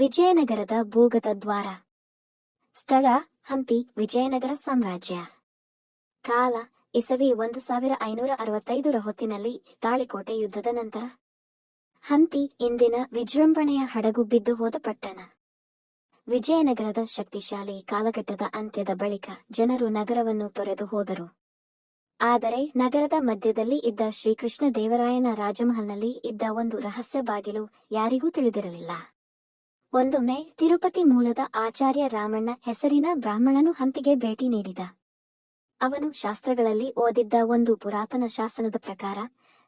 ವಿಜಯನಗರದ ಭೂಗತ ದ್ವಾರ. ಸ್ಥಳ, ಹಂಪಿ, ವಿಜಯನಗರ ಸಾಮ್ರಾಜ್ಯ. ಕಾಲ, ಇಸವಿ ಒಂದು ಸಾವಿರ ಐನೂರ ಅರವತ್ತೈದರ ಹೊತ್ತಿನಲ್ಲಿ ತಾಳಿಕೋಟೆ ಯುದ್ಧದ ನಂತರ. ಹಂಪಿ ಇಂದಿನ ವಿಜೃಂಭಣೆಯ ಹಡಗು ಬಿದ್ದು ಹೋದ ಪಟ್ಟಣ. ವಿಜಯನಗರದ ಶಕ್ತಿಶಾಲಿ ಕಾಲಘಟ್ಟದ ಅಂತ್ಯದ ಬಳಿಕ ಜನರು ನಗರವನ್ನು ತೊರೆದು ಹೋದರು. ಆದರೆ ನಗರದ ಮಧ್ಯದಲ್ಲಿ ಇದ್ದ ಶ್ರೀಕೃಷ್ಣ ದೇವರಾಯನ ರಾಜಮಹಲ್ನಲ್ಲಿ ಇದ್ದ ಒಂದು ರಹಸ್ಯ ಬಾಗಿಲು ಯಾರಿಗೂ ತಿಳಿದಿರಲಿಲ್ಲ. ಒಂದೊಮ್ಮೆ ತಿರುಪತಿ ಮೂಲದ ಆಚಾರ್ಯ ರಾಮಣ್ಣ ಹೆಸರಿನ ಬ್ರಾಹ್ಮಣನು ಹಂಪಿಗೆ ಭೇಟಿ ನೀಡಿದ. ಅವನು ಶಾಸ್ತ್ರಗಳಲ್ಲಿ ಓದಿದ್ದ ಒಂದು ಪುರಾತನ ಶಾಸನದ ಪ್ರಕಾರ,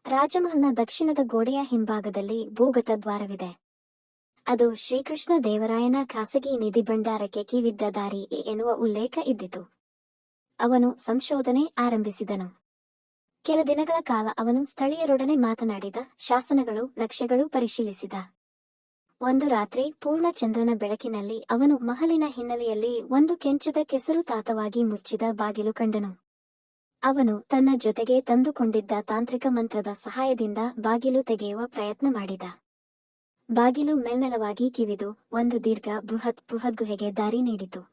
ರಾಜಮಹಲ್ನ ದಕ್ಷಿಣದ ಗೋಡೆಯ ಹಿಂಭಾಗದಲ್ಲಿ ಭೂಗತ ದ್ವಾರವಿದೆ. ಅದು ಶ್ರೀಕೃಷ್ಣ ದೇವರಾಯನ ಖಾಸಗಿ ನಿಧಿ ಭಂಡಾರಕ್ಕೆ ಕಿವಿದ್ದ ದಾರಿ ಎನ್ನುವ ಉಲ್ಲೇಖ ಇದ್ದಿತು. ಅವನು ಸಂಶೋಧನೆ ಆರಂಭಿಸಿದನು. ಕೆಲ ದಿನಗಳ ಕಾಲ ಅವನು ಸ್ಥಳೀಯರೊಡನೆ ಮಾತನಾಡಿದ, ಶಾಸನಗಳು, ನಕ್ಷೆಗಳು ಪರಿಶೀಲಿಸಿದ. ಒಂದು ರಾತ್ರಿ ಪೂರ್ಣ ಚಂದ್ರನ ಬೆಳಕಿನಲ್ಲಿ ಅವನು ಮಹಲಿನ ಹಿನ್ನೆಲೆಯಲ್ಲಿ ಒಂದು ಕೆಂಚದ ಕೆಸರು ತಾತವಾಗಿ ಮುಚ್ಚಿದ ಬಾಗಿಲು ಕಂಡನು. ಅವನು ತನ್ನ ಜೊತೆಗೆ ತಂದುಕೊಂಡಿದ್ದ ತಾಂತ್ರಿಕ ಮಂತ್ರದ ಸಹಾಯದಿಂದ ಬಾಗಿಲು ತೆಗೆಯುವ ಪ್ರಯತ್ನ ಮಾಡಿದ. ಬಾಗಿಲು ಮೇಲ್ಮೆಲವಾಗಿ ಕಿವಿದು ಒಂದು ದೀರ್ಘ ಬೃಹತ್ ಬೃಹತ್ ಗುಹೆಗೆ ದಾರಿ ನೀಡಿತು.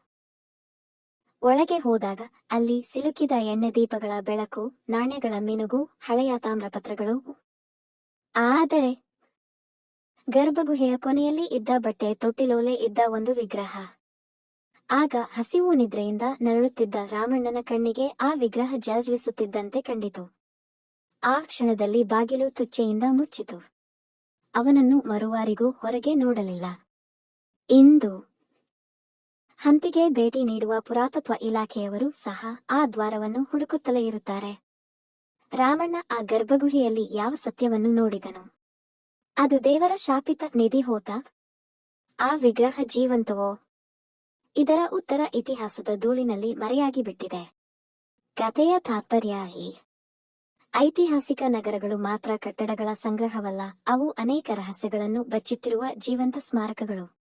ಒಳಗೆ ಹೋದಾಗ ಅಲ್ಲಿ ಸಿಲುಕಿದ ಎಣ್ಣೆ ದೀಪಗಳ ಬೆಳಕು, ನಾಣ್ಯಗಳ ಮಿನುಗು, ಹಳೆಯ ತಾಮ್ರಪತ್ರಗಳು. ಆದರೆ ಗರ್ಭಗುಹೆಯ ಕೊನೆಯಲ್ಲಿ ಇದ್ದ ಬಟ್ಟೆ, ತೊಟ್ಟಿಲೋಲೆ ಇದ್ದ ಒಂದು ವಿಗ್ರಹ. ಆಗ ಹಸಿವು ನಿದ್ರೆಯಿಂದ ನರಳುತ್ತಿದ್ದ ರಾಮಣ್ಣನ ಕಣ್ಣಿಗೆ ಆ ವಿಗ್ರಹ ಜಲಜಲಿಸುತ್ತಿದ್ದಂತೆ ಕಂಡಿತು. ಆ ಕ್ಷಣದಲ್ಲಿ ಬಾಗಿಲು ತುಚ್ಚೆಯಿಂದ ಮುಚ್ಚಿತು. ಅವನನ್ನು ಮರುವಾರಿಗೂ ಹೊರಗೆ ನೋಡಲಿಲ್ಲ. ಇಂದು ಹಂಪಿಗೆ ಭೇಟಿ ನೀಡುವ ಪುರಾತತ್ವ ಇಲಾಖೆಯವರು ಸಹ ಆ ದ್ವಾರವನ್ನು ಹುಡುಕುತ್ತಲೇ ಇರುತ್ತಾರೆ. ರಾಮಣ್ಣ ಆ ಗರ್ಭಗುಹೆಯಲ್ಲಿ ಯಾವ ಸತ್ಯವನ್ನು ನೋಡಿದನು? ಅದು ದೇವರ ಶಾಪಿತ ನಿಧಿ ಹೋತ? ಆ ವಿಗ್ರಹ ಜೀವಂತವೋ? ಇದರ ಉತ್ತರ ಇತಿಹಾಸದ ಧೂಳಿನಲ್ಲಿ ಮರೆಯಾಗಿ ಬಿಟ್ಟಿದೆ. ಕಥೆಯ ತಾತ್ಪರ್ಯ ಈ ಐತಿಹಾಸಿಕ ನಗರಗಳು ಮಾತ್ರ ಕಟ್ಟಡಗಳ ಸಂಗ್ರಹವಲ್ಲ, ಅವು ಅನೇಕ ರಹಸ್ಯಗಳನ್ನು ಬಚ್ಚಿಟ್ಟಿರುವ ಜೀವಂತ ಸ್ಮಾರಕಗಳು.